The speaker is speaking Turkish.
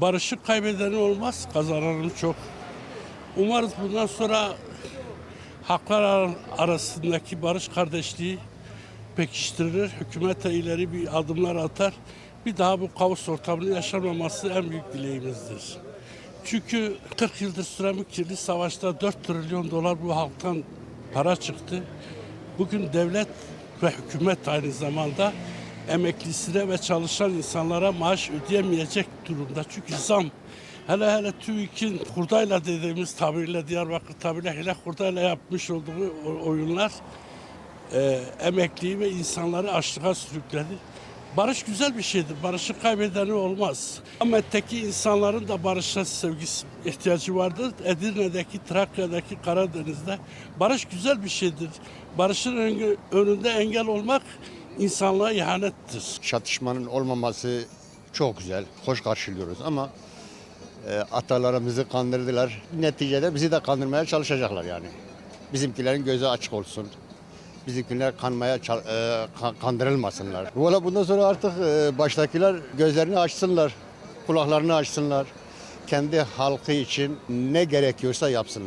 Barışı kaybedeni olmaz, kazananı çok. Umarız bundan sonra haklar ar- arasındaki barış kardeşliği pekiştirilir. Hükümet de ileri bir adımlar atar. Bir daha bu kaos ortamının yaşanmaması en büyük dileğimizdir. Çünkü 40 yıldır süren bu kirli savaşta 4 trilyon dolar bu halktan para çıktı. Bugün devlet ve hükümet aynı zamanda emeklisine ve çalışan insanlara maaş ödeyemeyecek durumda. Çünkü zam hele hele TÜİK'in hurdayla dediğimiz tabirle Diyarbakır tabirle hele hurdayla yapmış olduğu oyunlar e, emekliyi ve insanları açlığa sürükledi. Barış güzel bir şeydir. Barışı kaybedeni olmaz. Ahmet'teki insanların da barışa sevgisi ihtiyacı vardır. Edirne'deki, Trakya'daki, Karadeniz'de barış güzel bir şeydir. Barışın önü- önünde engel olmak insanlığa ihanettir. çatışmanın olmaması çok güzel, hoş karşılıyoruz ama e, atalarımızı kandırdılar. Neticede bizi de kandırmaya çalışacaklar yani. Bizimkilerin gözü açık olsun. Bizimkiler kanmaya e, kan- kandırılmasınlar. Valla bundan sonra artık e, baştakiler gözlerini açsınlar, kulaklarını açsınlar. Kendi halkı için ne gerekiyorsa yapsınlar.